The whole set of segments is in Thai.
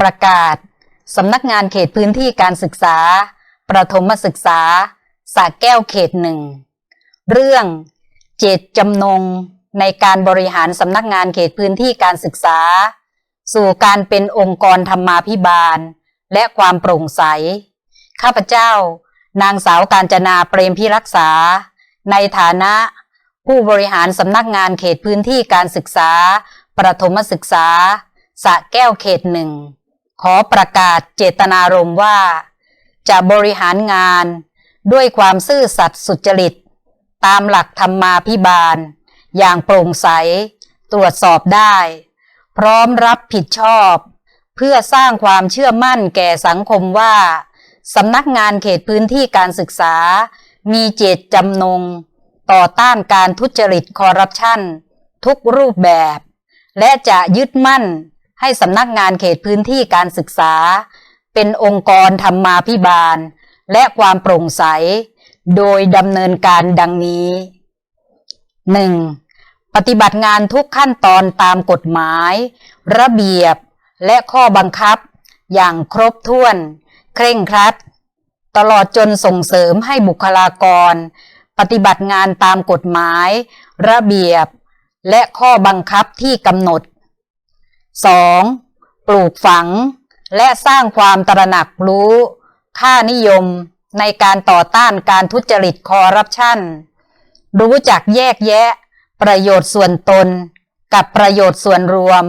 ประกาศ สำนักงานเขตพื้นที่การศึกษา ประถมศึกษาสระแก้วเขตหนึ่ง เรื่องเจตจำนงในการบริหารสำนักงานเขตพื้นที่การศึกษา สู่การเป็นองค์กรธรรมาภิบาล และความโปร่งใส ข้าพเจ้า นางสาวการจนาเปรมพิรักษา ในฐานะ ผู้บริหารสำนักงานเขตพื้นที่การศึกษา ประถมศึกษาสระแก้วเขตหนึ่ง ขอประกาศเจตนารมณ์ว่า จะบริหารงานด้วยความซื่อสัตย์สุจริต ตามหลักธรรมาภิบาล อย่างโปร่งใส ตรวจสอบได้ พร้อมรับผิดชอบ เพื่อสร้างความเชื่อมั่นแก่สังคมว่าสำนักงานเขตพื้นที่การศึกษา มีเจตจำนง ต่อต้านการทุจริตคอร์รัปชัน ทุกรูปแบบ และจะยึดมั่น ให้สำนักงานเขตพื้นที่การศึกษา เป็นองค์กรธรรมาภิบาล และความโปร่งใส โดยดำเนินการดังนี้ 1. ปฏิบัติงานทุกขั้นตอนตามกฎหมาย ระเบียบและข้อบังคับ อย่างครบถ้วน เคร่งครัด ตลอดจนส่งเสริมให้บุคลากร ปฏิบัติงานตามกฎหมาย ระเบียบ และข้อบังคับที่กำหนด 2. ปลูกฝัง และสร้างความตระหนักรู้ ค่านิยมในการต่อต้านการทุจริตคอร์รัปชัน รู้จักแยกแยะ ประโยชน์ส่วนตน กับประโยชน์ส่วนรวม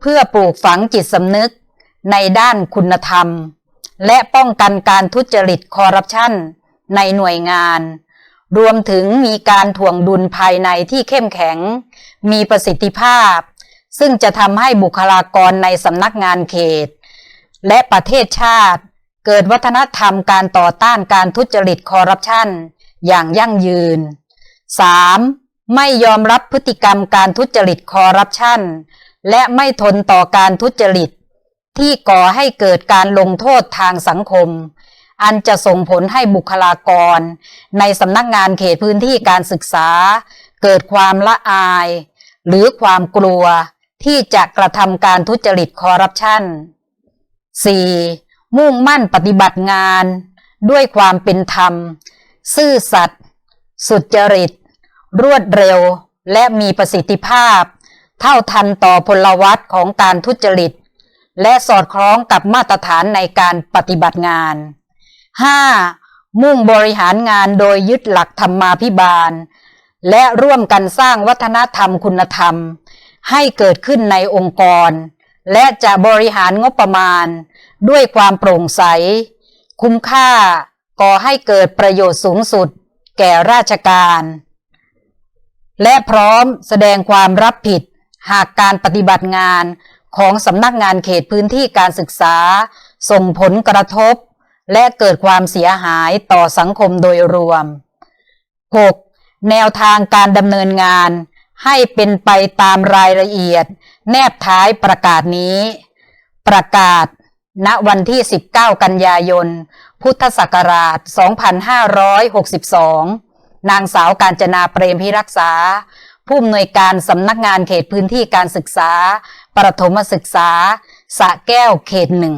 เพื่อปลูกฝังจิตสำนึกในด้านคุณธรรม และป้องกันการทุจริตคอร์รัปชันในหน่วยงาน รวมถึงมีการถ่วงดุลภายในที่เข้มแข็ง มีประสิทธิภาพ ซึ่งจะทำให้บุคลากรในสำนักงานเขต และประเทศชาติ เกิดวัฒนธรรมการต่อต้านการทุจริตคอร์รัปชันอย่างยั่งยืน 3. ไม่ยอมรับพฤติกรรมการทุจริตคอร์รัปชันและไม่ทนต่อการทุจริต ที่ก่อให้เกิดการลงโทษทางสังคม อันจะส่งผลให้บุคลากร ในสำนักงานเขตพื้นที่การศึกษา เกิดความละอาย หรือความกลัว ที่จะกระทำการทุจริตคอร์รัปชัน 4. มุ่งมั่นปฏิบัติงาน ด้วยความเป็นธรรม ซื่อสัตย์สุจริต รวดเร็วและมีประสิทธิภาพ เท่าทันต่อพลวัตของการทุจริต และสอดคล้องกับมาตรฐานในการปฏิบัติงาน 5. มุ่งบริหารงานโดยยึดหลักธรรมาภิบาล และร่วมกันสร้างวัฒนธรรมคุณธรรม ให้เกิดขึ้นในองค์กร และจะบริหารงบประมาณ ด้วยความโปร่งใส คุ้มค่าก่อให้เกิดประโยชน์สูงสุด แก่ราชการ และพร้อมแสดงความรับผิด หากการปฏิบัติงานของสำนักงานเขตพื้นที่การศึกษา ส่งผลกระทบ และเกิดความเสียหายต่อสังคมโดยรวม 6. แนวทางการดำเนินงาน ให้เป็นไปตามรายละเอียด แนบท้ายประกาศนี้ ประกาศ ณวันที่ 19 กันยายน พุทธศักราช 2562 นางสาวการจนาเปรมพิรักษา ผู้อำนวยการสำนักงานเขตพื้นที่การศึกษา ประถมศึกษาสะแก้วเขตหนึ่ง